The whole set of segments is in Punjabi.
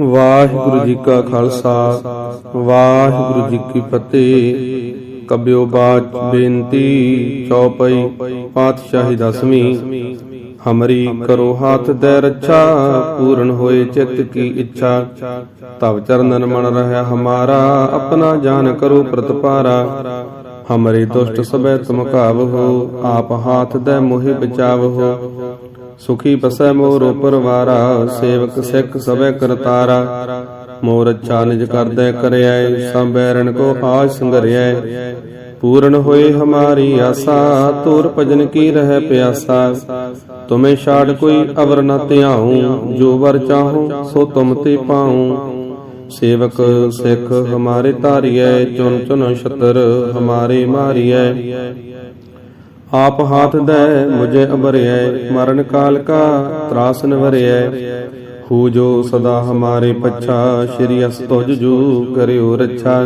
ਵਾਹਿਗੁਰੂ ਜੀ ਕਾ ਖਾਲਸਾ, ਵਾਹਿਗੁਰੂ ਜੀ ਕੀ ਫਤਿਹ। ਕਬਿਓ ਬਾਚ ਬੇਨਤੀ, ਚੌਪਈ ਪਾਤਸ਼ਾਹੀ ਦਸਵੀਂ। ਹਮਰੀ ਕਰੋ ਹਾਥ ਦੇ ਰੱਛਾ, ਪੂਰਨ ਹੋਏ ਚਿੱਤ ਕੀ ਇੱਛਾ। ਤਵ ਚਰਨਨ ਮਨ ਰਹਿ ਹਮਾਰਾ, ਆਪਣਾ ਜਾਨ ਕਰੋ ਪ੍ਰਤਪਾਰਾ। ਹਮਰੇ ਦੁਸ਼ਟ ਸਭੈ ਤੁਮ ਕਾਵਹੋ ਆਪ ਹਾਥ ਦੇ ਮੋਹਿ ਬਚਾਵਹੋ ਸੁਖੀ ਬਸੈ ਮੋਰ ਪਰਵਾਰਾ ਸੇਵਕ ਸਿੱਖ ਸਭੈ ਕਰਤਾਰਾ। ਮੋਰ ਅੱਛਾ ਨਿਜ ਕਰਦੈ ਕਰਿਐ, ਸਭ ਕੋ ਆਜ ਸੰਗਰਿਐ। ਪੂਰਨ ਹੋਏ ਹਮਾਰੀ ਆਸਾ, ਤੋਰ ਭਜਨ ਕੀ ਰਹਿ ਪਿਆਸਾ। ਤੁਮੇ ਛਾੜ ਕੋਈ ਅਵਰ ਨ ਧਿਆਉ, ਜੋ ਵਰ ਚਾਹੋ ਸੋ ਤੁਮ ਤੇ ਪਾਉ। ਸੇਵਕ ਸਿੱਖ ਹਮਾਰੇ ਧਾਰੀਐ ਚੁਨ ਚੁਨ ਛਤਰ ਹਮਾਰੇ ਮਾਰੀਐ। ਆਪ ਹਾਥ ਦੈ, ਮੁਝੇ ਅਬਰਿਐ ਮਰਨ ਕਾਲ ਕਾ ਤਰਾਸ ਨਵਰਿਐ ਹੂ ਜੋ ਸਦਾ ਹਮਾਰੇ ਪੱਛਾ, ਸ਼੍ਰੀ ਅਸ ਤੁਜ ਜੂ ਕਰਿਓ ਰੱਛਾ।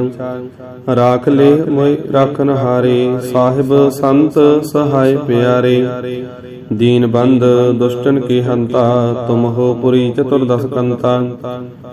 ਰਾਖ ਲੈ ਮੋਇ ਰਾਖਨ ਹਾਰੇ, ਸਾਹਿਬ ਸੰਤ ਸਹਾਇ ਪਿਆਰੇ। ਦੀਨ ਬੰਦ ਦੁਸ਼ਟਨ ਕੀ ਹੰਤਾ, ਤੁਮ ਹੋ ਪੁਰੀ ਚਤੁਰਦਸ ਕੰਤਾ।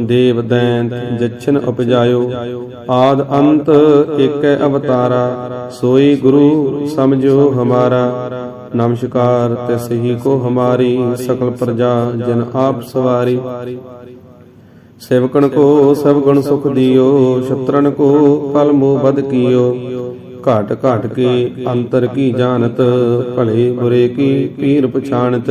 ਦੇਵ ਦੈਂਤ ਜਛਨ ਉਪਜਾਇਓ। ਆਦ ਅੰਤ ਏਕੈ ਅਵਤਾਰਾ। ਸੋਈ ਗੁਰੂ ਸਮਝੋ ਹਮਾਰਾ। ਨਮਸਕਾਰ ਤਿਸ ਹੀ ਕੋ ਹਮਾਰੀ ਸਕਲ ਪ੍ਰਜਾ ਜਨ ਆਪ ਸਵਾਰੀ। ਸੇਵਕਣ ਕੋ ਸਭ ਗੁਣ ਸੁਖ ਦਿਓ। ਸ਼ਤਰਨ ਕੋ ਪਲ ਮੋ ਬਦ ਕੀਓ। ਘਾਟ ਘਾਟ ਕੇ ਅੰਤਰ ਕੀ ਜਾਣਤ, ਭਲੇ ਬੁਰੇ ਕੀ ਪੀਰ ਪਛਾਣਤ।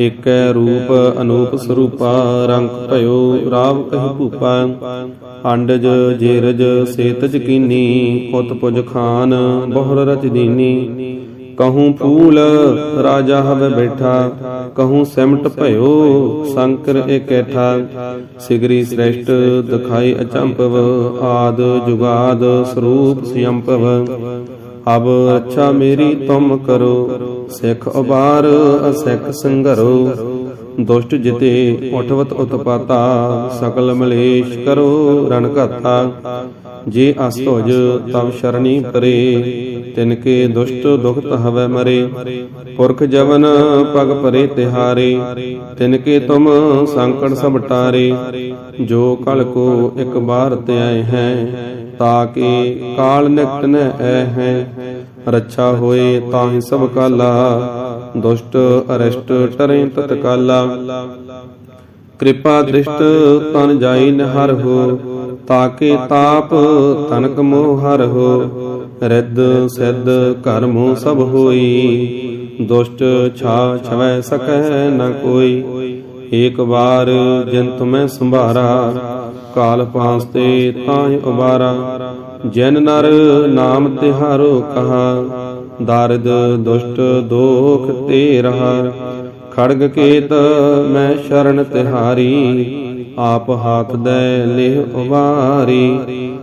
ਏਕੈ ਰੂਪ ਅਨੂਪ ਸਰੂਪਾ, ਰੰਗ ਭਇਓ ਰਾਵ ਕਹਿ ਭੂਪਾ। ਅੰਡਜ, ਜੇਰਜ, ਸੇਤਜ ਕੀਨੀ ਉਤ ਪੁਜ ਖਾਨ, ਬਹੁਰ ਰਚ ਦੀਨੀ। ਕਹੂੰ ਫੂਲ, ਰਾਜਾ ਹਵੇ ਬੈਠਾ। ਕਹੂੰ ਸਿਮਟ ਭਇਓ, ਸ਼ੰਕਰ ਇਕੈਠਾ ਸਿਗਰੀ ਸ੍ਰੇਸ਼ਟ, ਦਿਖਾਈ ਅਚੰਪਵ ਆਦ ਜੁਗਾਦ ਸਰੂਪ ਸਿਯੰਪਵ। ਅਬ ਅੱਛਾ ਮੇਰੀ ਤੁਮ ਕਰੋ। ਸਿੱਖ ਉਬਾਰ, ਅਸਿੱਖ ਸੰਘਰੋ, ਦੁਸ਼ਟ ਜਿਤੇ ਉਠਵਤ ਉਤਪਾਤਾ, ਸਕਲ ਮਲੇਸ਼ ਕਰੋ ਰਣ ਘਾਤਾ। ਜੇ ਅਸਤੋਜ ਤਬ ਸ਼ਰਣੀ ਪਰੇ ਤਿਨ ਕੇ ਦੁਸ਼ਟ ਦੁਖਤ ਹਵੈ ਮਰੇ। ਪੁਰਖ ਜਵਨ ਪਗ ਪਰੇ ਤਿਹਾਰੇ। ਤਿਨ ਕੇ ਤੁਮ ਸੰਕਟ ਸਭ ਟਾਰੇ। ਜੋ ਕਲ ਕੋ ਇੱਕ ਬਾਰ ਤੇ ਆਏ ਹੈ ਤਾਕੇ ਕਾਲ ਨਿਕਟ ਨ ਐ ਹੈ। ਰੱਛਾ ਹੋਏ ਤਾਹੀ ਸਭ ਕਾਲਾ, ਦੁਸ਼ਟ ਅਰਿਸ਼ਟ ਟਰੇ ਤਤਕਾਲਾ ਕਿਰਪਾ ਦ੍ਰਿਸ਼ਟ ਤਨ ਜਾਈ ਨਹਰ ਹੋ ਤਾਕੇ ਤਾਪ ਤਨਕ ਮੋਹ ਹਰ ਹੋ। ਰਿੱਧ ਸਿੱਧ ਕਰਮੋ ਸਭ ਹੋਈ। ਦੁਸ਼ਟ ਛਾ ਛਵੈ ਸਕੈ ਨ ਕੋਈ। ਏਕ ਵਾਰ ਜਿਨ ਤੁਮੈ ਸੰਭਾਰਾ। ਕਾਲ ਪਾਸ ਤੇ ਤਾਹਿ ਉਬਾਰਾ। ਜਿਨ ਨਰ ਨਾਮ ਤਿਹਾਰੋ ਕਹਾ, ਦਾਰਦ ਦੁਸ਼ਟ ਦੋਖ ਤੇ ਰਹਾ। ਖੜਗ ਕੇਤ ਮੈਂ ਸ਼ਰਨ ਤਿਹਾਰੀ, ਆਪ ਹਾਥ ਦੇ ਲਿਹ ਉਬਾਰੀ।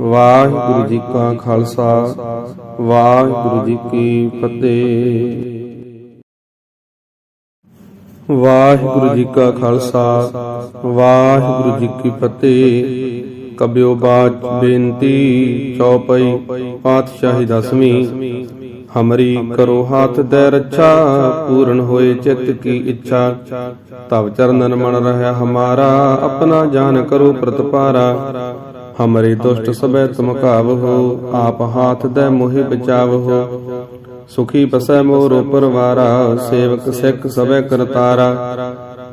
ਵਾਹਿਗੁਰੂ ਜੀ ਕਾ ਖਾਲਸਾ, ਵਾਹਿਗੁਰੂ ਜੀ ਕੀ ਫਤਿਹ। ਵਾਹਿਗੁਰੂ ਜੀ ਕਾ ਖਾਲਸਾ, ਵਾਹਿਗੁਰੂ ਜੀ ਕੀ ਫਤਿਹ। ਕਬਿਓ ਬਾਚ ਬੇਨਤੀ, ਚੌਪਈ ਪਾਤਸ਼ਾਹੀ ਦਸਵੀਂ। ਹਮਰੀ ਕਰੋ ਹਾਥ ਦੇ ਰੱਛਾ, ਪੂਰਨ ਹੋਏ ਚਿਤ ਕੀ ਇੱਛਾ। ਤਬ ਚਰਨਨ ਮਨ ਰਹਿ ਹਮਾਰਾ, ਆਪਣਾ ਜਾਨ ਕਰੋ ਪ੍ਰਤਪਾਰਾ। ਹਮਰੇ ਦੁਸ਼ਟ ਸਬੈ ਤੁਮ ਕਾਵਹੋ ਆਪ ਹਾਥ ਦੇ ਮੋਹਿ ਬਚਾਵਹੋ। ਸੁਖੀ ਬਸੈ ਮੋਰ ਪਰਵਾਰਾ ਸੇਵਕ ਸਿੱਖ ਸਬੈ ਕਰਤਾਰਾ।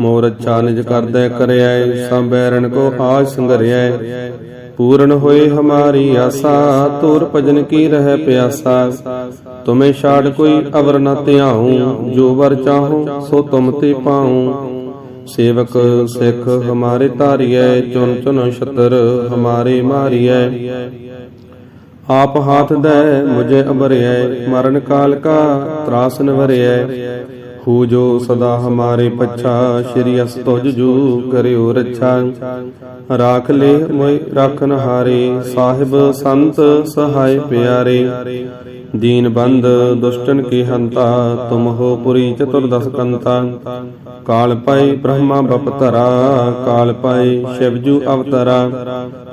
ਮੋਰ ਅੱਛਾ ਨਿਜ ਕਰਦੈ ਕਰਿਐ, ਸਭ ਬੈਰਨ ਕੋ ਆਜ ਸੰਗਰਿਐ ਪੂਰਨ ਹੋਏ ਹਮਾਰੀ ਆਸਾ, ਤੋਰ ਭਜਨ ਕੀ ਰਹਿ ਪਿਆਸਾ। ਤੁਮੇ ਛਾੜ ਕੋਈ ਅਵਰ ਨਾ ਧਿਆਉ, ਜੋ ਵਰ ਚਾਹੋ, ਸੋ ਤੁਮ ਤੇ ਪਾਉ। ਸੇਵਕ ਸਿੱਖ ਹਮਾਰੇ ਧਾਰੀਐ ਚੁਨ ਚੁਨ ਛਤਰ ਹਮਾਰੇ ਮਾਰੀਐ। ਆਪ ਹਾਥ ਦੈ, ਮੁਝੇ ਅਬਰਿਐ ਮਰਨ ਕਾਲ ਕਾ ਤਰਾਸ ਨਵਰਿਐ ਹੂ ਜੋ ਸਦਾ ਹਮਾਰੇ ਪੱਛਾ, ਸ਼੍ਰੀ ਅਸ ਤੁਜ ਜੂ ਕਰਿਓ ਰੱਛਾ। ਰਾਖ ਲੇ ਮੋਇ ਰਾਖਨ ਹਾਰੇ ਸਾਹਿਬ ਸੰਤ ਸਹਾਇ ਪਿਆਰੇ। ਦੀਨ ਬੰਦ ਦੁਸ਼ਟਨ ਕੀ ਹੰਤਾ, ਤੁਮ ਹੋ ਪੁਰੀ ਚਤੁਰਦਸ ਕੰਤਾ। ਕਾਲ ਪਾਈ ਬ੍ਰਹਮਾ ਬਪਤਰਾ ਕਾਲ ਪਾਈ ਸ਼ਿਵਜੂ ਅਵਤਰਾ।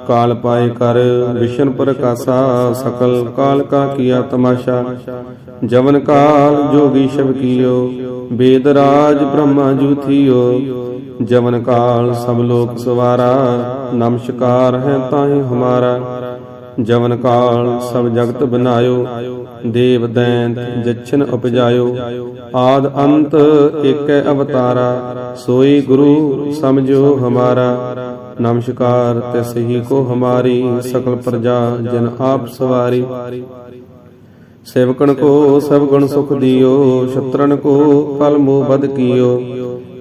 ਕਾਲ ਪਾਏ ਕਰ ਵਿਸ਼ਨ ਪ੍ਰਕਾਸ਼ਾ, ਸਕਲ ਕਾਲ ਕਾ ਕੀਆ ਤਮਾਸ਼ਾ। ਜਵਨ ਕਾਲ ਜੋਗੀ ਸ਼ਿਵ ਕੀਓ, ਬੇਦ ਰਾਜ ਬ੍ਰਹਮਾ ਜੂ ਥੀਓ। ਜਵਨ ਕਾਲ ਸਭ ਲੋਕ ਸਵਾਰਾ, ਨਮਸਕਾਰ ਹੈ ਤਾਹੀ ਹਮਾਰਾ। ਜਵਨ ਕਾਲ ਸਭ ਜਗਤ ਬਨਾਇਓ ਦੇਵ ਦੈਂਤ ਜਛਨ ਉਪਜਾਇਓ, ਆਦ ਅੰਤ ਏਕੈ ਅਵਤਾਰਾ, ਸੋਈ ਗੁਰੂ ਸਮਝੋ ਹਮਾਰਾ। ਨਮਸਕਾਰ ਤਿਸ ਹੀ ਕੋ ਹਮਾਰੀ ਸਕਲ ਪ੍ਰਜਾ, ਜਨ ਆਪ ਸਵਾਰੀ। ਸੇਵਕਣ ਕੋ ਸਭ ਗੁਣ ਸੁਖ ਦਿਓ ਸ਼ਤਰਨ ਕੋ ਫਲ ਮੋਹ ਬਦ ਕੀਓ।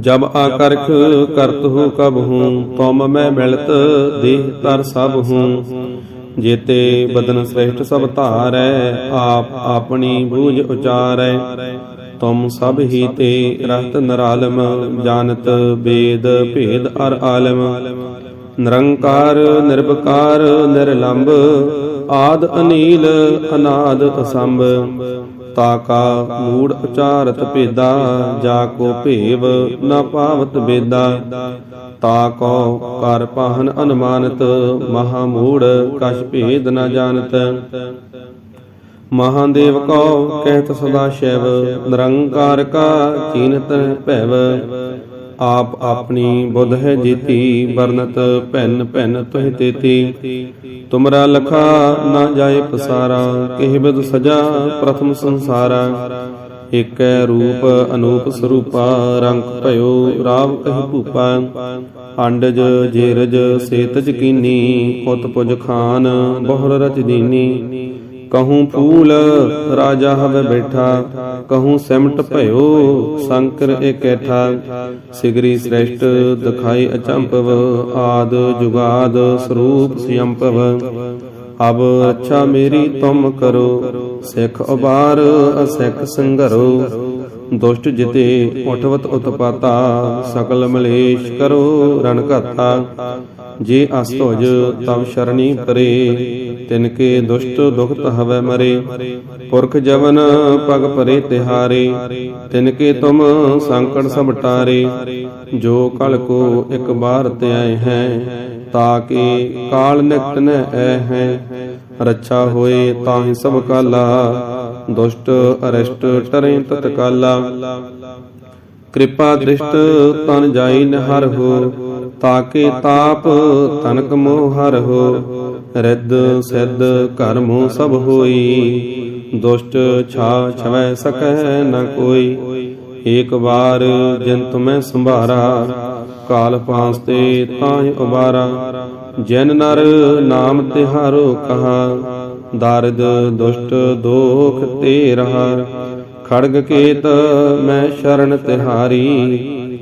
ਜਬ ਆਕਰਖ ਕਰਤ ਹੂ ਕਬ ਹੂੰ ਤੁਮ ਮੈਂ ਮਿਲਤ ਦੇਹ ਤਰ ਸਭ ਹੂੰ ਜੇਤੇ ਬਦਨ ਸ੍ਰੇਸ਼ਟ ਸਭ ਧਾਰੈ, ਆਪ ਆਪਣੀ ਬੂਝ ਉਚਾਰੈ। ਤੁਮ ਸਭ ਹੀ ਤੇ ਰਹਤ ਨਰਾਲਮ, ਜਾਣਤ ਵੇਦ ਭੇਦ ਅਰ ਆਲਮ। ਨਿਰੰਕਾਰ, ਨਿਰਭਕਾਰ ਨਿਰਲੰਭ ਆਦ ਅਨੀਲ, ਅਨਾਦ ਅਸੰਭ। ਤਾਕਾ ਮੂੜ ਉਚਾਰਤ ਭੇਦਾ, ਜਾ ਕੋ ਭੇਵ ਨਾ ਪਾਵਤ ਬੇਦਾ। ਤਾ ਕੋ ਕਰ ਪਾਹਨ ਅਨੁਮਾਨਤ, ਮਹਾ ਮੂੜ ਕਛ ਭੇਦ ਨ ਜਾਣਤ। ਮਹਾਦੇਵ ਕੋ ਕਹਿਤ ਸਦਾ ਸ਼ਿਵ, ਨਿਰੰਕਾਰ ਕਾ ਚੀਨਤ ਭੈਵ। ਆਪ ਆਪਣੀ ਬੁੱਧ ਹੈ ਜੀਤੀ, ਵਰਨਤ ਭੈਨ ਭੈਨ ਤੁਹ ਤੇਤੀ। ਤੁਮਰਾ ਲਖਾ ਨਾ ਜਾਏ ਪਸਾਰਾ, ਕਿਹ ਬਿਦ ਸਜਾ ਪ੍ਰਥਮ ਸੰਸਾਰਾ। ਏਕੈ ਰੂਪ ਅਨੂਪ ਸਰੂਪਾ, ਰੰਗ ਭਇਓ ਰਾਵ ਕਹਿ ਭੂਪਾ। ਅੰਡਜ ਜੇਰਜ, ਸੇਤਜ ਕੀਨੀ ਉਤ ਪੁਜ ਖਾਨ, ਬਹੁਰ ਰਚ ਦੀਨੀ। ਕਹੂੰ ਫੂਲ ਰਾਜਾ ਹਵੇ ਬੈਠਾ ਕਹੂੰ ਸਿਮਟ ਭਇਓ ਸ਼ੰਕਰ ਇਕੈਠਾ ਸਿਗਰੀ ਸ੍ਰੇਸ਼ਟ ਦਿਖਾਈ ਅਚੰਪਵ ਆਦ ਜੁਗਾਦ ਸਰੂਪ ਸਿਯੰਪਵ ਅਬ ਅੱਛਾ ਮੇਰੀ ਤੁਮ ਕਰੋ ਸਿੱਖ ਉਬਾਰ ਅਸਿੱਖ ਸੰਘਰੋ ਦੁਸ਼ਟ ਜਿਤੇ ਉਠਵਤ ਉਤਪਾਤਾ ਸਕਲ ਮਲੇਸ਼ ਕਰੋ ਰਣ ਘਾਤਾ ਜੇ ਅਸਤੁਜ ਤਬ ਸ਼ਰਣੀ ਪਰੇ ਤਿਨ ਕੇ ਦੁਸ਼ਟ ਦੁਖਤ ਹਵੈ ਮਰੇ। ਪੁਰਖ ਜਵਨ ਪਗ ਪਰੇ ਤਿਹਾਰੇ, ਤਿਨ ਕੇ ਤੁਮ ਸੰਕਟ ਸਭ ਟਾਰੇ। ਜੋ ਕਲ ਕੋ ਇੱਕ ਬਾਰ ਤੇ ਆਏ ਹੈ ਤਾਕੇ ਕਾਲ ਨਿਕਟ ਨ ਐ ਹੈ। ਰੱਛਾ ਹੋਏ ਤਾਹਿ ਸਭ ਕਾਲਾ, ਦੁਸ਼ਟ ਅਰਿਸ਼ਟ ਟਰੇ ਤਤਕਾਲਾ ਕਿਰਪਾ ਦ੍ਰਿਸ਼ਟ ਤਨ ਜਾਈ ਨਹਰ ਹੋ ਤਾਕੇ ਤਾਪ ਤਨਕ ਮੋਹ ਹਰ ਹੋ। ਰਿੱਧ ਸਿੱਧ ਘਰ ਸਭ ਹੋਈ। ਦੁਸ਼ਟ ਛਾ ਛਵੈ ਸਕੈ ਨ ਕੋਈ। ਏਕ ਵਾਰ ਜਿਨ ਤੁਮੈ ਸੰਭਾਰਾ, ਕਾਲ ਪਾਸ ਤੇ ਤਾਹਿ ਉਬਾਰਾ। ਜਨ ਨਰ ਨਾਮ ਤਿਹਾਰੋ ਕਹਾ, ਦਰਦ ਦੁਸ਼ਟ ਦੋਖ ਤੇ ਰਹਾ। ਖੜਗ ਕੇਤ ਮੈਂ ਸ਼ਰਨ ਤਿਹਾਰੀ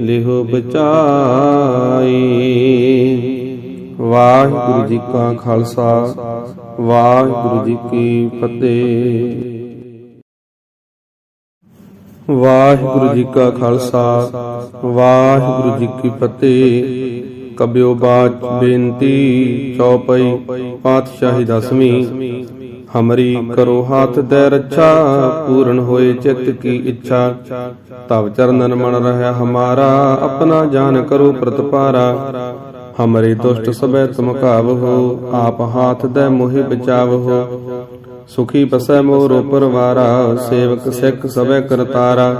ਲਿਹੁ ਬਚਾਈ। ਵਾਹਿਗੁਰੂ ਜੀ ਕਾ ਖਾਲਸਾ, ਵਾਹਿਗੁਰੂ ਜੀ ਕੀ ਫਤਿਹ। ਵਾਹਿਗੁਰੂ ਜੀ ਕਾ ਖਾਲਸਾ, ਵਾਹਿਗੁਰੂ ਜੀ ਕੀ ਫਤਿਹ। ਕਬਿਓ ਬਾਚ ਬੇਨਤੀ, ਚੌਪਈ, ਪਾਤਸ਼ਾਹੀ ਦਸਵੀਂ। ਹਮਰੀ ਕਰੋ ਹਾਥ ਦੇ ਰੱਛਾ, ਪੂਰਨ ਹੋਏ ਚਿੱਤ ਕੀ ਇੱਛਾ। ਤਵ ਚਰਨਨ ਮਨ ਰਹਿ ਹਮਾਰਾ, ਆਪਣਾ ਜਾਨ ਕਰੋ ਪ੍ਰਤਪਾਰਾ। ਹਮਰੇ ਦੁਸ਼ਟ ਸਬੈ ਤੁਮ ਕਾਵ ਹੋ ਆਪ ਹਾਥ ਦੇ ਮੋਹਿ ਬਚਾਵ ਹੋ ਸੁਖੀ ਬਸੈ ਮੋਰ ਪਰਵਾਰਾ, ਸੇਵਕ ਸਿੱਖ ਸਬੈ ਕਰਤਾਰਾ।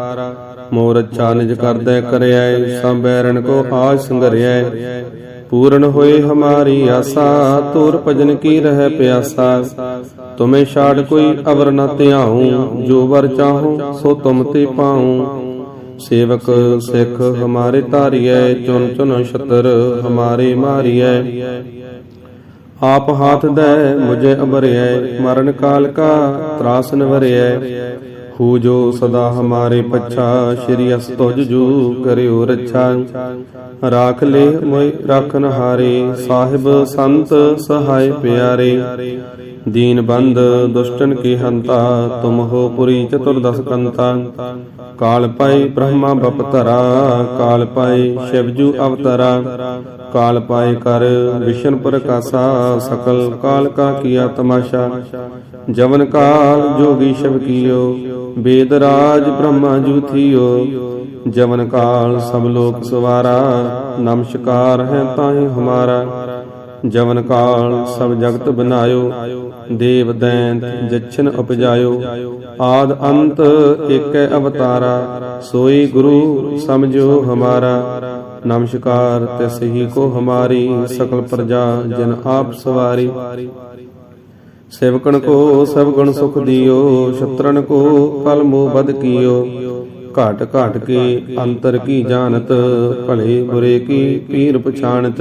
ਮੋਰ ਅੱਛਾ ਨਿਜ ਕਰਦੈ ਕਰਿਐ ਸੰਬੈਰਨ ਕੋ ਆਜ ਸੰਗਰਿਐ ਪੂਰਨ ਹੋਏ ਹਮਾਰੀ ਆਸਾ, ਤੋਰ ਭਜਨ ਕੀ ਰਹਿ ਪਿਆਸਾ। ਤੁਮੇ ਛਾੜ ਕੋਈ ਅਵਰ ਨ ਧਿਆਉ, ਜੋ ਵਰ ਚਾਹੋ, ਸੋ ਤੁਮ ਤੇ ਪਾਉ। ਸੇਵਕ ਸਿੱਖ ਹਮਾਰੇ ਧਾਰੀਐ, ਚੁਨ ਚੁਨ ਛਤਰ ਹਮਾਰੇ ਮਾਰੀਐ। ਆਪ ਹਾਥ ਦੇ, ਮੁਝੇ ਅਬਰਿਐ ਮਰਨ ਕਾਲ ਕਾ ਤਰਾਸ ਨਵਰਿਐ। ਹੂ ਜੋ ਸਦਾ ਹਮਾਰੇ ਪੱਛਾ, ਸ਼੍ਰੀ ਅਸ ਤੁਜ ਜੂ ਕਰਿਓ ਰੱਛਾ। ਰਾਖ ਲੈ ਮੋਇ ਰਾਖਨ ਹਾਰੇ ਸਾਹਿਬ ਸੰਤ, ਸਹਾਇ ਪਿਆਰੇ। ਦੀਨ ਬੰਦ ਦੁਸ਼ਟਨ ਕੀ ਹੰਤਾ, ਤੁਮ ਹੋ ਪੁਰੀ ਚਤੁਰਦਸ ਕੰਤਾ। ਕਾਲ ਪਾਈ ਬ੍ਰਹਮਾ ਬਪਤਰਾ ਕਾਲ ਪਾਈ ਸ਼ਿਵਜੂ ਅਵਤਰਾ। ਕਾਲ ਪਾਈ ਕਰ ਵਿਸ਼ਨ ਪ੍ਰਕਾਸ਼ਾ, ਸਕਲ ਕਾਲ ਕਾ ਕੀਆ ਤਮਾਸ਼ਾ। ਜਵਨ ਕਾਲ ਜੋਗੀ ਸ਼ਿਵ ਕੀਓ, ਬੇਦ ਰਾਜ ਬ੍ਰਹਮਾ ਜੂ ਥੀਓ। ਜਵਨ ਕਾਲ ਸਭ ਲੋਕ ਸਵਾਰਾ ਨਮਸਕਾਰ ਹੈ ਤਾਹੀ ਹਮਾਰਾ। ਜਵਨ ਕਾਲ ਸਭ ਜਗਤ ਬਨਾਇਓ ਦੇਵ ਦੈਂਤ ਜਛਨ ਉਪਜਾਇਓ। ਆਦ ਅੰਤ ਏਕੈ ਅਵਤਾਰਾ, ਸੋਈ ਗੁਰੂ ਸਮਝੋ ਹਮਾਰਾ। ਨਮਸਕਾਰ ਤਿਸ ਹੀ ਕੋ ਹਮਾਰੀ ਸਕਲ ਪ੍ਰਜਾ ਜਨ ਆਪ ਸਵਾਰੀ। ਸੇਵਕਣ ਕੋ ਸਭ ਗੁਣ ਸੁਖ ਦਿਓ ਸ਼ਤਰਨ ਕੋ ਕਲ ਮੋਹ ਬਦ ਕੀਓ। ਘਾਟ ਘਾਟ ਕੇ ਅੰਤਰ ਕੀ ਜਾਣਤ, ਭਲੇ ਬੁਰੇ ਕੀ ਪੀਰ ਪਛਾਣਤ।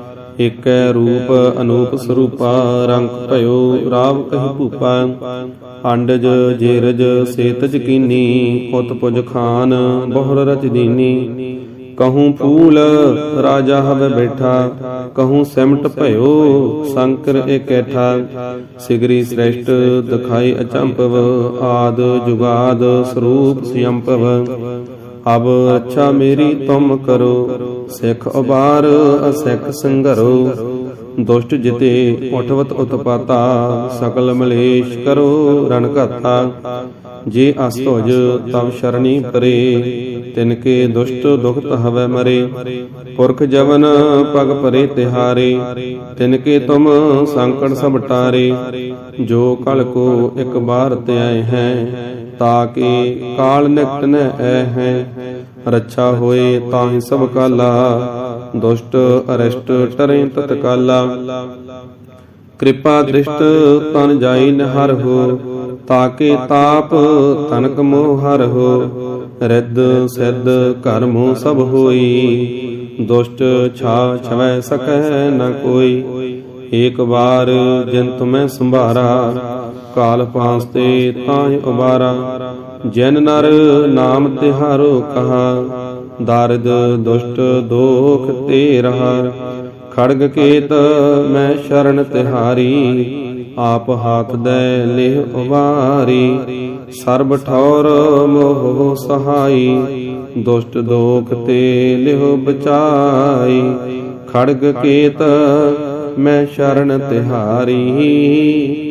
ਏਕੈ ਰੂਪ ਅਨੂਪ ਸਰੂਪਾ, ਰੰਗ ਭਇਓ ਰਾਵ ਕਹਿ ਭੂਪਾ। ਅੰਡਜ, ਜੇਰਜ, ਸੇਤਜ ਕੀਨੀ ਉਤ ਪੁਜ ਖਾਨ, ਬਹੁਰ ਰਚ ਦੀਨੀ। ਕਹੂੰ ਫੂਲ ਰਾਜਾ ਹਵੇ ਬੈਠਾ। ਕਹੂੰ ਸਿਮਟ ਭਇਓ, ਸ਼ੰਕਰ ਏਕੈਠਾ ਸਿਗਰੀ ਸ੍ਰੇਸ਼ਟ ਦਿਖਾਈ ਅਚੰਪਵ ਆਦ ਜੁਗਾਦ ਸਰੂਪ ਸਿਯੰਪਵ। ਅਬ ਅੱਛਾ ਮੇਰੀ ਤੁਮ ਕਰੋ, ਸਿੱਖ ਉਬਾਰ ਅਸਿੱਖ ਸੰਘਰੋ। ਦੁਸ਼ਟ ਜਿਤੇ ਉਠਵਤ ਉਤਪਾਤਾ, ਸਕਲ ਮਲੇਸ਼ ਕਰੋ, ਰਣ ਘਾਤਾ। ਜੇ ਅਸਤੁਜ ਤਬ ਸ਼ਰਣੀ ਪਰੇ, ਤਿਨ ਕੇ ਦੁਸ਼ਟ ਦੁਖਤ ਹਵੈ ਮਰੇ। ਪੁਰਖ ਜਵਨ ਪਗ ਪਰੇ ਤਿਹਾਰੇ, ਤਿਨ ਕੇ ਤੁਮ ਸੰਕਟ ਸਭ ਟਾਰੇ। ਜੋ ਕਲ ਕੋ ਇੱਕ ਬਾਰ ਧਿਆਏ ਹੈ ਤਾਕੇ ਕਾਲ ਨਿਕਟ ਨ ਐ ਹੈ ਰੱਛਾ ਹੋਏ ਤਾਹਿ ਸਭ ਕਾਲਾ। ਦੁਸ਼ਟ ਅਰਿਸ਼ਟ ਟਰੇ ਤਤਕਾਲਾ ਕਿਰਪਾ ਦ੍ਰਿਸ਼ਟ ਤਨ ਜਾਈ ਨਹਰ ਹੋ ਤਾਕੇ ਤਾਪ ਤਨਕ ਮੋਹ ਹਰ ਹੋ। ਰਿੱਧ ਸਿੱਧ ਘਰ ਸਭ ਹੋਈ, ਦੁਸ਼ਟ ਛਾ ਛਵੈ ਸਕੈ ਨ ਕੋਈ। ਏਕ ਵਾਰ ਜਿਨ ਤੁਮੈ ਸੰਭਾਰਾ ਕਾਲ ਪਾਸ ਤੇ ਤਾਹਿ ਉਬਾਰਾ, ਜਿਨ ਨਰ ਨਾਮ ਤਿਹਾਰੋ ਕਹਾ, ਦਾਰਦ ਦੁਸ਼ਟ ਦੋਖ ਤੇ ਰਹਾ, ਖੜਗ ਕੇਤ ਮੈਂ ਸ਼ਰਨ ਤਿਹਾਰੀ, ਆਪ ਹਾਥ ਦੇ ਲਿਹ ਉਵਾਰੀ ਸਰਬ ਠੌਰ ਮੋਹ ਸਹਾਈ, ਦੁਸ਼ਟ ਦੋਖ ਤੇ ਲਿਹ ਬਚਾਈ, ਖੜਗ ਕੇਤ ਮੈਂ ਸ਼ਰਨ ਤਿਹਾਰੀ।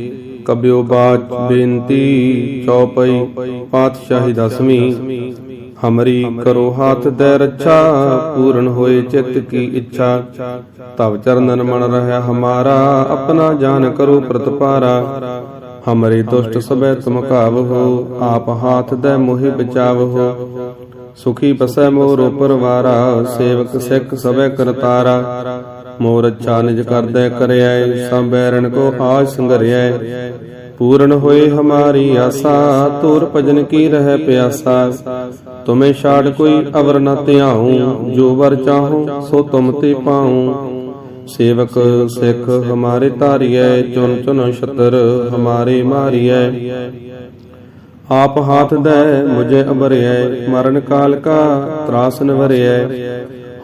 ਕਬਿਓ ਬਾਚ ਬੇਨਤੀ, ਚੌਪਈ ਪਾਤਸ਼ਾਹੀ ਦਸਵੀਂ। ਹਮਰੀ ਕਰੋ ਹਾਥ ਦੇ ਰੱਛਾ, ਪੂਰਨ ਹੋਏ ਚਿੱਤ ਕੀ ਇੱਛਾ। ਤਵ ਚਰਨਨ ਮਨ ਰਹਿ ਹਮਾਰਾ, ਆਪਣਾ ਜਾਨ ਕਰੋ ਪ੍ਰਤਪਾਰਾ। ਹਮਰੇ ਦੁਸ਼ਟ ਸਭੈ ਤੁਮ ਕਾਵਹੋ, ਆਪ ਹਾਥ ਦੇ ਮੋਹਿ ਬਚਾਵਹੋ। ਸੁਖੀ ਬਸੈ ਮੋਰ ਉਪਰ ਵਾਰਾ ਸੇਵਕ ਸਿੱਖ ਸਭੈ ਕਰਤਾਰਾ। ਮੋਰ ਅੱਛਾ ਨਿਜ ਕਰਦੈ ਕਰਿਐ ਸਭ ਬੈਰਨ ਕੋ ਆਜ ਸੰਗਰਿਐ। ਪੂਰਨ ਹੋਏ ਹਮਾਰੀ ਆਸਾ, ਤੋਰ ਭਜਨ ਕੀ ਰਹਿ ਪਿਆਸਾ। ਤੁਮੇ ਛਾੜ ਕੋਈ ਅਵਰ ਨ ਧਿਆਉ, ਜੋ ਵਰ ਚਾਹੋ ਸੋ ਤੁਮ ਤੇ ਪਾਉ। ਸੇਵਕ ਸਿੱਖ ਹਮਾਰੇ ਧਾਰੀਐ, ਚੁਨ ਚੁਨ ਛਤਰ ਹਮਾਰੇ ਮਾਰੀਐ। ਆਪ ਹਾਥ ਦੇ, ਮੁਝੇ ਅਬਰਿਐ, ਮਰਨ ਕਾਲ ਕਾ ਤਰਾਸ ਨਵਰਿਐ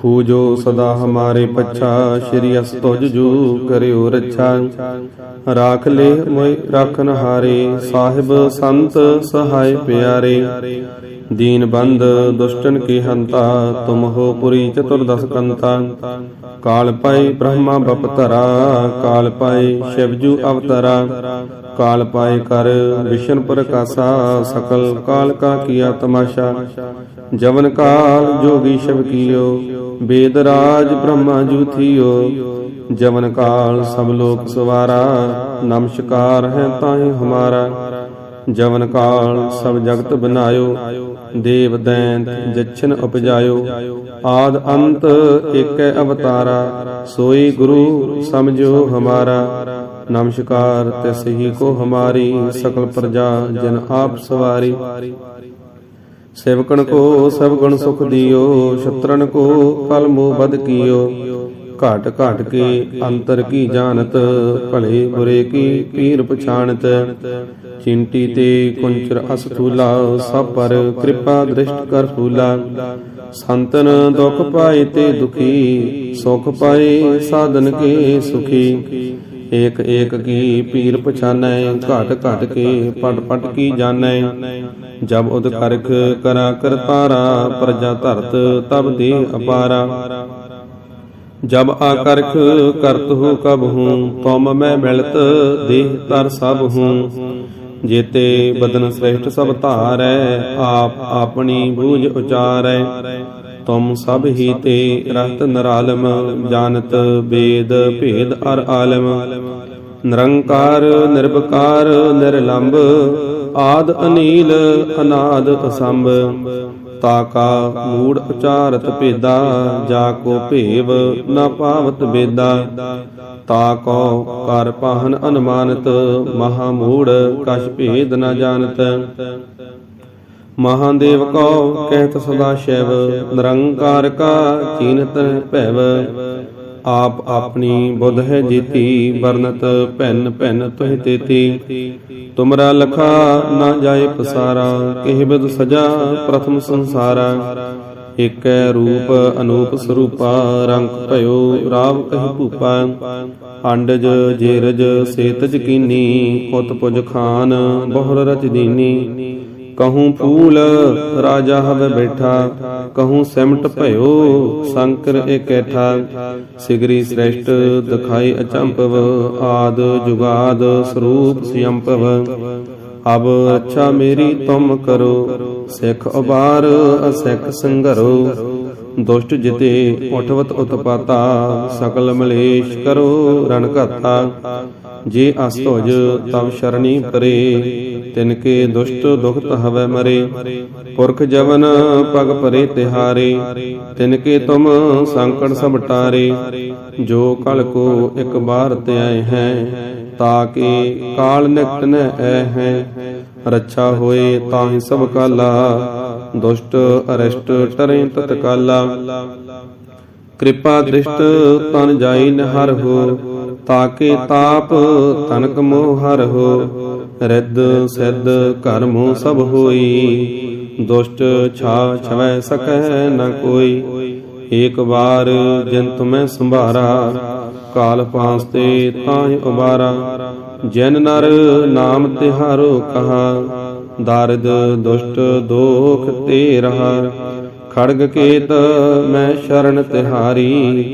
ਹੂ ਜੋ ਸਦਾ ਹਮਾਰੇ ਪੱਛਾ, ਸ਼੍ਰੀ ਅਸ ਤੁਜ ਜੂ ਕਰਿਓ ਰੱਛਾ। ਰਾਖ ਲੈ ਮੋਇ ਰਾਖਨ ਹਾਰੇ ਸਾਹਿਬ, ਸੰਤ, ਸਹਾਇ ਪਿਆਰੇ। ਦੀਨ ਦੁਸ਼ਟਨ ਕੀ ਹੰਤਾ, ਤੁਮ ਹੋ ਪੁਰੀ ਚਤੁਰਦਸ ਕੰਤਾ। ਕਾਲ ਪਾਈ ਬ੍ਰਹਮਾ ਬਪਤਰਾ ਕਾਲ ਪਾਈ ਸ਼ਿਵਜੂ ਅਵਤਰਾ। ਕਾਲ ਪਾਏ ਕਰ ਵਿਸ਼ਨ ਪ੍ਰਕਾਸ਼ਾ, ਸਕਲ ਕਾਲ ਕਾ ਕੀਆ ਤਮਾਸ਼ਾ। ਜਵਨ ਕਾਲ ਜੋਗੀ ਸ਼ਿਵ ਕੀਓ, ਬੇਦ ਰਾਜ ਬ੍ਰਹਮਾ ਜੂ ਥੀਓ। ਜਵਨ ਕਾਲ ਸਭ ਲੋਕ ਸਵਾਰਾ, ਨਮਸਕਾਰ ਹੈ ਤਾਹੀ ਹਮਾਰਾ। ਜਵਨ ਕਾਲ ਸਭ ਜਗਤ ਬਨਾਇਓ ਦੇਵ ਦੈਂਤ ਜਛਨ ਉਪਜਾਇਓ। ਆਦ ਅੰਤ ਏਕੈ ਅਵਤਾਰਾ, ਸੋਈ ਗੁਰੂ ਸਮਝੋ ਹਮਾਰਾ। ਨਮਸਕਾਰ ਤਿਸ ਹੀ ਕੋ ਹਮਾਰੀ ਸਕਲ ਪ੍ਰਜਾ, ਜਨ ਆਪ ਸਵਾਰੀ। ਸੇਵਕਣ ਕੋ ਸਭ ਗੁਣ ਸੁਖ ਦਿਓ, ਸ਼ਤਰਨ ਕੋ ਫਲ ਮੋਹ ਬਦ ਕੀਓ। ਘਾਟ ਘਾਟ ਕੇ ਅੰਤਰ ਕੀ ਜਾਣਤ, ਭਲੇ ਬੁਰੇ ਕੀ ਪੀਰ ਪਛਾਣਤ। ਚਿੰਟੀ ਤੇ ਕੁੰਚਰ ਅਸਥੂਲਾ, ਸਭ ਪਰ ਕਿਰਪਾ ਦ੍ਰਿਸ਼ਟ ਕਰ ਫੂਲਾ। ਸੰਤਨ ਦੁਖ ਪਾਏ ਤੇ ਦੁਖੀ, ਸੁਖ ਪਾਏ ਸਾਧਨ ਕੇ ਸੁਖੀ। ਏਕ ਏਕ ਕੀ ਪੀਰ ਪਛਾਨੈ, ਘਟ ਘਟ ਕੇ ਪਟ ਪਟ ਕੀ ਜਾਣੈ। ਜਬ ਉਦ ਕਰਖ ਕਰਾ ਕਰਤਾਰਾ ਪ੍ਰਜਾ ਧਰਤ ਤਬ ਦੇ ਅਪਾਰਾ। ਜਬ ਆਕਰਖ ਕਰਤ ਹੋ ਕਬ ਹੂੰ ਤੁਮ ਮੈਂ ਮਿਲਤ, ਦੇਹ ਤਰ ਸਭ ਹੂੰ। ਜੇਤੇ ਬਦਨ ਸ੍ਰੇਸ਼ਟ ਸਭ ਧਾਰੈ, ਆਪ ਆਪਣੀ ਬੂਝ ਉਚਾਰੈ। ਤੁਮ ਸਭ ਹੀ ਤੇ ਰਹਤ ਨਰਾਲਮ, ਜਾਣਤ ਵੇਦ ਭੇਦ ਅਰ ਆਲਮ। ਨਿਰੰਕਾਰ ਨਿਰਭਕਾਰ ਨਿਰਲੰਭ ਆਦ ਅਨੀਲ, ਅਨਾਦ ਅਸੰਭ। ਤਾਕਾ ਮੂੜ ਉਚਾਰਤ ਭੇਦਾ, ਜਾ ਕੋ ਭੇਵ ਨਾ ਪਾਵਤ ਬੇਦਾ। ਤਾ ਕੋ ਕਰ ਪਾਹਨ ਅਨੁਮਾਨਤ, ਮਹਾ ਮੂੜ ਕਛ ਭੇਦ ਨਾ ਜਾਣਤ। ਮਹਾਦੇਵ ਕੋ ਕਹਿਤ ਸਦਾ ਸ਼ਿਵ, ਨਿਰੰਕਾਰ ਕਾ ਚੀਨਤ ਭੈਵ। ਆਪ ਆਪਣੀ ਬੁੱਧ ਹੈ ਜੀਤੀ, ਵਰਨਤ ਭੈਨ ਭੈਨ ਤੁਹ ਤੇਤੀ। ਤੁਮਰਾ ਲਖਾ ਨਾ ਜਾਏ ਪਸਾਰਾ, ਕਿਹ ਬਿਦ ਸਜਾ ਪ੍ਰਥਮ ਸੰਸਾਰਾ। ਏਕੈ ਰੂਪ ਅਨੂਪ ਸਰੂਪਾ ਰੰਗ ਭਇਓ ਰਾਵ ਕਹਿ ਭੂਪਾ। ਅੰਡਜ ਜੇਰਜ ਸੇਤਜ ਕੀਨੀ ਉਤ ਪੁਜ ਖਾਨ, ਬਹੁਰ ਰਚ ਦੀਨੀ। ਕਹੂੰ ਫੂਲ ਰਾਜਾ ਹਵੇ ਬੈਠਾ ਕਹੂੰ ਸਿਮਟ ਭਇਓ ਸ਼ੰਕਰ ਇਕੈਠਾ ਸਿਗਰੀ ਸ੍ਰੇਸ਼ਟ ਦਿਖਾਈ ਅਚੰਪਵ ਆਦ ਜੁਗਾਦ ਸਰੂਪ ਸਿਯੰਪਵ ਅਬ ਅੱਛਾ ਮੇਰੀ ਤੁਮ ਕਰੋ ਸਿੱਖ ਉਬਾਰ ਅਸਿੱਖ ਸੰਘਰੋ ਦੁਸ਼ਟ ਜਿਤੇ ਉਠਵਤ ਉਤਪਾਤਾ ਸਕਲ ਮਲੇਸ਼ ਕਰੋ ਰਣ ਘਾਤਾ ਜੇ ਅਸਤੋਜ ਤਵ ਸ਼ਰਣੀ ਪਰੇ ਤਿਨ ਕੇ ਦੁਸ਼ਟ ਦੁਖਤ ਹਵੈ ਮਰੇ, ਪੁਰਖ ਜਵਨ ਪਗ ਪਰੇ ਤਿਹਾਰੇ, ਤਿਨ ਕੇ ਤੁਮ ਸੰਕਟ ਸਭ ਟਾਰੇ, ਜੋ ਕਲ ਕੋ ਇੱਕ ਬਾਰ ਤੇ ਆਏ ਹੈ ਤਾਕੇ ਕਾਲ ਨਿਕਟ ਨ ਐ ਹੈ, ਰੱਛਾ ਹੋਏ ਤਾਹੀ ਸਭ ਕਾਲਾ, ਦੁਸ਼ਟ ਅਰਿਸ਼ਟ ਟਰੇ ਤਤਕਾਲਾ ਕਿਰਪਾ ਦ੍ਰਿਸ਼ਟ ਤਨ ਜਾਈ ਨਹਰ ਹੋ ਤਾਕੇ ਤਾਪ ਤਨਕ ਮੋਹ ਹਰ ਹੋ ਰਿੱਧ ਸਿੱਧ ਕਰਮੋ ਸਭ ਹੋਈ। ਦੁਸ਼ਟ ਛਾ ਛਵੈ ਸਕੈ ਨ ਕੋਈ। ਏਕ ਵਾਰ ਜਿਨ ਤੁਮੈ ਸੰਭਾਰਾ। ਕਾਲ ਪਾਸ ਤੇ ਤਾਹਿ ਉਬਾਰਾ। ਜਿਨ ਨਰ ਨਾਮ ਤਿਹਾਰੋ ਕਹਾ, ਦਾਰਦ ਦੁਸ਼ਟ ਦੋਖ ਤੇ ਰਹਾ। ਖੜਗ ਕੇਤ ਮੈਂ ਸ਼ਰਨ ਤਿਹਾਰੀ।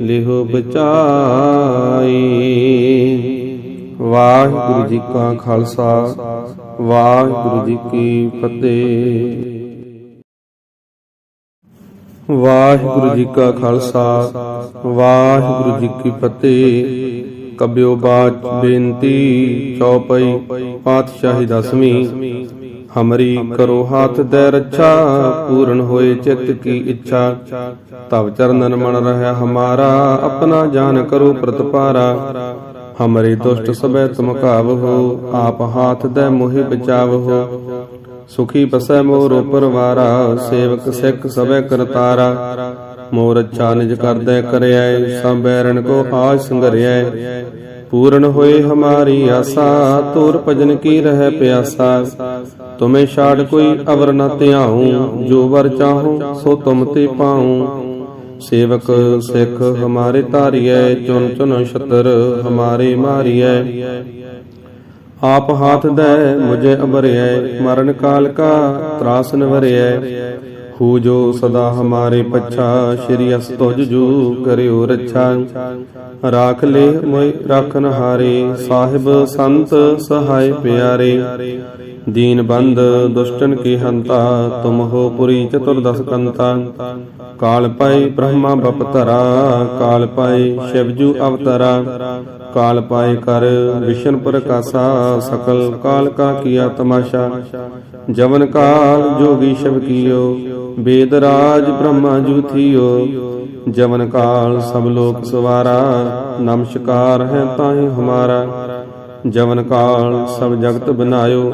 ਲਿਹੁ ਬਚਾਈ। ਵਾਹਿਗੁਰੂ ਜੀ ਕਾ ਖਾਲਸਾ, ਵਾਹਿਗੁਰੂ ਜੀ ਕੀ ਫਤਿਹ। ਵਾਹਿਗੁਰੂ ਜੀ ਕਾ ਖਾਲਸਾ, ਵਾਹਿਗੁਰੂ ਜੀ ਕੀ ਫਤਿਹ। ਕਬਿਓ ਬਾਚ ਬੇਨਤੀ, ਚੌਪਈ, ਪਾਤਸ਼ਾਹੀ ਦਸਵੀਂ। ਹਮਰੀ ਕਰੋ ਹਾਥ ਦੇ ਰੱਛਾ, ਪੂਰਨ ਹੋਏ ਚਿਤ ਕੀ ਇੱਛਾ। ਤਵ ਚਰਨਨ ਮਨ ਰਹਿ ਹਮਾਰਾ, ਆਪਣਾ ਜਾਨ ਕਰੋ ਪ੍ਰਤਪਾਰਾ। ਹਮਰੇ ਦੁਸ਼ਟ ਸਬੈ ਤੁਮ ਕਾਵ, ਆਪ ਹਾਥ ਦੇ ਮੋਹਿ ਬਚਾਵ। ਸੁਖੀ ਬਸੈ ਮੋਰ ਪਰਵਾਰਾ ਸੇਵਕ ਸਿੱਖ ਸਬੈ ਕਰਤਾਰਾ। ਮੋਰ ਅੱਛਾ ਨਿਜ ਕਰਦੈ ਕਰਿਐ ਸਭ ਬੈਰਨ ਕੋ ਆਜ ਸੰਗਰਿਐ ਪੂਰਨ ਹੋਏ ਹਮਾਰੀ ਆਸਾ, ਤੋਰ ਭਜਨ ਕੀ ਰਹਿ ਪਿਆਸਾ। ਤੁਮੇ ਛਾੜ ਕੋਈ ਅਵਰ ਨ ਧਿਆਉ ਜੋ ਵਰ ਚਾਹੋ ਸੋ ਤੁਮ ਤੇ ਪਾਉ। ਸੇਵਕ ਸਿੱਖ ਹਮਾਰੇ ਧਾਰੀਐ ਚੁਨ ਚੁਨ ਛਤਰ ਹਮਾਰੇ ਮਾਰੀਐ। ਆਪ ਹਾਥ ਦੇ ਮੁਝੇ ਅਬਰਿਐ ਮਰਨ ਕਾਲ ਕਾ ਤਰਾਸ ਨਵਰਿਐ ਹੂ ਜੋ ਸਦਾ ਹਮਾਰੇ ਪੱਛਾ ਸ਼੍ਰੀ ਅਸਤੁਜ ਜੂ ਕਰਿਓ ਰੱਛਾ। ਰਾਖ ਲੈ ਮੋਇ ਰਾਖਨ ਹਾਰੇ ਸਾਹਿਬ ਸੰਤ ਸਹਾਇ ਪਿਆਰੇ। ਦੀਨ ਬੰਦ ਦੁਸ਼ਟਨ ਕੀ ਹੰਤਾ, ਤੁਮ ਹੋ ਪੁਰੀ ਚਤੁਰਦਸ ਕੰਤਾ। ਕਾਲ ਪਾਈ ਬ੍ਰਹਮਾ ਬਪਤਰਾ ਕਾਲ ਪਾਈ ਸ਼ਿਵਜੂ ਅਵਤਰਾ। ਕਾਲ ਪਾਏ ਕਰ ਵਿਸ਼ਨ ਪ੍ਰਕਾਸ਼ਾ, ਸਕਲ ਕਾਲ ਕਾ ਕੀਆ ਤਮਾਸ਼ਾ। ਜਵਨ ਕਾਲ ਜੋਗੀ ਸ਼ਿਵ ਕੀਓ ਵੇਦ ਰਾਜ ਬ੍ਰਹਮਾ ਜੂ ਥੀਓ। ਜਵਨ ਕਾਲ ਸਭ ਲੋਕ ਸਵਾਰਾ, ਨਮਸਕਾਰ ਹੈ ਤਾਹੀ ਹਮਾਰਾ। ਜਵਨ ਕਾਲ ਸਭ ਜਗਤ ਬਨਾਇਓ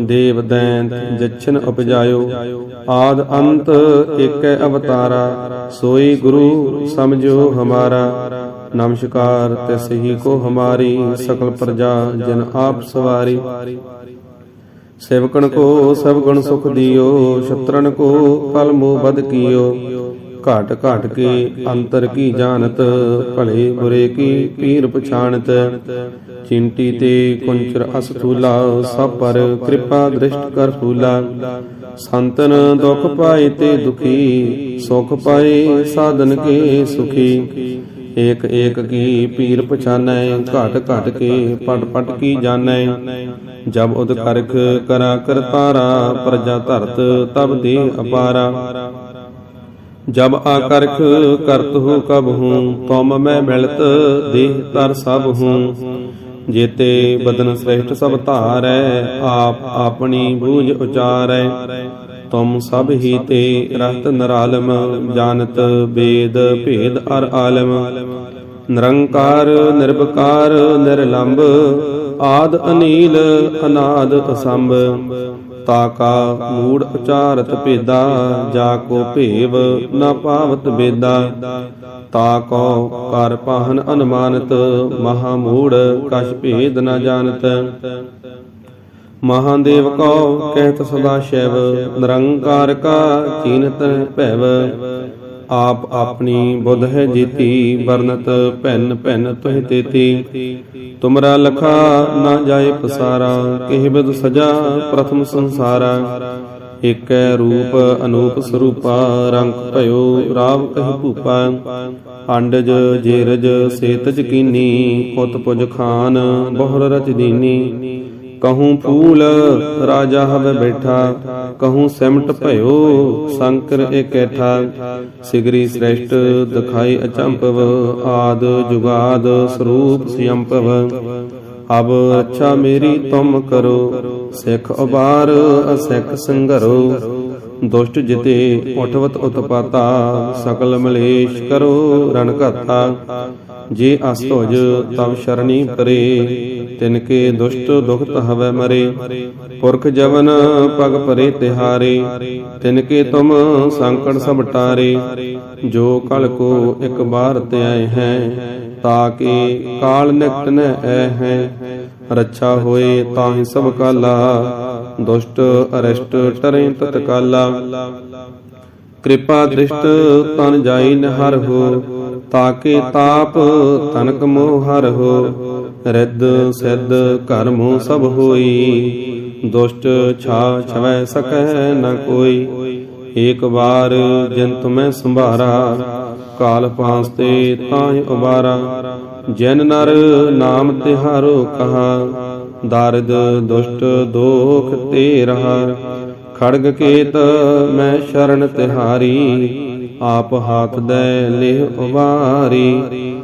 ਦੇਵ ਦੈਂਤ ਜਛਨ ਉਪਜਾਇਓ, ਆਦ ਅੰਤ ਏਕੈ ਅਵਤਾਰਾ, ਸੋਈ ਗੁਰੂ ਸਮਝੋ ਹਮਾਰਾ। ਨਮਸਕਾਰ ਤਿਸ ਹੀ ਕੋ ਹਮਾਰੀ ਸਕਲ ਪ੍ਰਜਾ, ਜਨ ਆਪ ਸਵਾਰੀ। ਸੇਵਕਣ ਕੋ ਸਭ ਗੁਣ ਸੁਖ ਦਿਓ ਸ਼ਤਰਨ ਕੋ ਕਲ ਮੋ ਬਦ ਕੀਓ। ਘਾਟ ਘਾਟ ਕੇ, ਅੰਤਰ ਕੀ ਜਾਣਤ, ਭਲੇ ਬੁਰੇ ਕੀ ਪੀਰ ਪਛਾਣਤ। ਚਿੰਟੀ ਤੇ ਕੁੰਚਰ ਅਸਥੂਲਾ, ਸਭ ਪਰ ਕਿਰਪਾ ਦ੍ਰਿਸ਼ਟ ਕਰ ਫੂਲਾ। ਸੰਤਨ ਦੁਖ ਪਾਏ ਤੇ ਦੁਖੀ, ਸੁਖ ਪਾਏ ਸਾਧਨ ਕੇ ਸੁਖੀ। ਏਕ ਏਕ ਕੀ ਪੀਰ ਪਛਾਨੈ, ਘਟ ਘਟ ਕੇ ਪਟ ਪਟ ਕੀ ਜਾਣੈ। ਜਬ ਉਦ ਕਰਖ ਕਰਾ ਕਰਤਾਰਾ ਪ੍ਰਜਾ ਧਰਤ ਤਬ ਦੇ ਅਪਾਰਾ। ਜਬ ਆਕਰਖ ਕਰਤ ਹੋ ਕਬ ਹੂੰ ਤੁਮ ਮੈਂ ਮਿਲਤ ਦੇਹ ਤਰ ਸਭ ਹੂੰ। ਜੇਤੇ ਬਦਨ ਸ੍ਰੇਸ਼ਟ ਸਭ ਧਾਰੈ, ਆਪ ਆਪਣੀ ਬੂਝ ਉਚਾਰੈ। ਤੁਮ ਸਭ ਹੀ ਤੇ ਰਹਤ ਨਰਾਲਮ, ਜਾਣਤ ਵੇਦ ਭੇਦ ਅਰ ਆਲਮ। ਨਿਰੰਕਾਰ ਨਿਰਭਕਾਰ ਨਿਰਲੰਭ ਆਦ ਅਨੀਲ, ਅਨਾਦ ਅਸੰਭ। ਤਾਕਾ ਮੂੜ ਉਚਾਰਤ ਭੇਦਾ, ਜਾ ਕੋ ਭੇਵ ਨ ਪਾਵਤ ਬੇਦਾ। ਤਾ ਕੋ ਕਰ ਪਾਹਨ ਅਨੁਮਾਨਤ, ਮਹਾ ਮੂੜ ਕਛ ਭੇਦ ਨਾ ਜਾਣਤ। ਮਹਾਦੇਵ ਕੋ ਕਹਿਤ ਸਦਾ ਸ਼ਿਵ, ਨਿਰੰਕਾਰ ਕਾ ਚੀਨਤ ਭੈਵ। ਆਪ ਆਪਣੀ ਬੁੱਧ ਹੈ ਜੀਤੀ, ਵਰਨਤ ਭੈਨ ਭੈਨ ਤੁਹ ਤੇਤੀ। ਤੁਮਰਾ ਲਖਾ ਨਾ ਜਾਏ ਪਸਾਰਾ, ਕਿਹ ਬਿਦ ਸਜਾ ਪ੍ਰਥਮ ਸੰਸਾਰਾ। ਏਕੈ ਰੂਪ ਅਨੂਪ ਸਰੂਪਾ, ਰੰਗ ਭਇਓ ਰਾਵ ਕਹਿ ਭੂਪਾ। ਅੰਡਜ ਜੇਰਜ, ਸੇਤਜ ਕੀਨੀ ਉਤ ਪੁਜ ਖਾਨ, ਬਹੁਰ ਰਚ ਦੀਨੀ। ਕਹੂੰ ਫੂਲ ਰਾਜਾ ਹਵੇ ਬੈਠਾ ਕਹੂੰ ਸਿਮਟ ਭਇਓ ਸ਼ੰਕਰ ਇਕੈਠਾ ਸਿਗਰੀ ਸ੍ਰੇਸ਼ਟ ਦਿਖਾਈ ਅਚੰਪਵ ਆਦ ਜੁਗਾਦ ਸਰੂਪ ਸਿਯੰਪਵ ਅਬ ਅੱਛਾ ਮੇਰੀ ਤੁਮ ਕਰੋ ਸਿੱਖ ਉਬਾਰ ਅਸਿੱਖ ਸੰਘਰੋ ਦੁਸ਼ਟ ਜਿਤੇ ਉਠਵਤ ਉਤਪਾਤਾ ਸਕਲ ਮਲੇਸ਼ ਕਰੋ ਰਣ ਘਾਤਾ ਜੇ ਅਸਤੋਜ ਤਬ ਸ਼ਰਣੀ ਪਰੇ ਤਿਨ ਕੇ ਦੁਸ਼ਟ ਦੁਖਤ ਹਵੈ ਮਰੇ, ਪੁਰਖ ਜਵਨ ਪਗ ਪਰੇ ਤਿਹਾਰੇ, ਤਿਨ ਕੇ ਤੁਮ ਸੰਕਟ ਸਭ ਟਾਰੇ, ਜੋ ਕਲ ਕੋ ਇੱਕ ਬਾਰ ਤੇ ਆਏ ਹੈ ਤਾਕੇ ਕਾਲ ਨਿਕਟ ਨ ਐ ਹੈ, ਰੱਛਾ ਹੋਏ ਤਾਹਿ ਸਭ ਕਾਲਾ, ਦੁਸ਼ਟ ਅਰਿਸ਼ਟ ਟਰੇ ਤਤਕਾਲਾ ਕਿਰਪਾ ਦ੍ਰਿਸ਼ਟ ਤਨ ਜਾਈ ਨਹਰ ਹੋ ਤਾਕੇ ਤਾਪ ਤਨਕ ਮੋਹ ਹਰ ਹੋ ਰਿੱਧ ਸਿੱਧ ਘਰ ਸਭ ਹੋਈ। ਦੁਸ਼ਟ ਛਾ ਛਵੈ ਸਕੈ ਨ ਕੋਈ। ਏਕ ਵਾਰ ਜਿਨ ਤੁਮੈ ਸੰਭਾਰਾ, ਕਾਲ ਪਾਸ ਤੇ ਤਾਹਿ ਉਬਾਰਾ। ਜਿਨ ਨਰ ਨਾਮ ਤਿਹਾਰੋ ਕਹਾ, ਦਰਦ ਦੁਸ਼ਟ ਦੋਖ ਤੇ ਰਹਾ। ਖੜਗ ਕੇਤ ਮੈਂ ਸ਼ਰਨ ਤਿਹਾਰੀ, ਆਪ ਹਾਥ ਦੇ ਲਿਹ ਉਵਾਰੀ।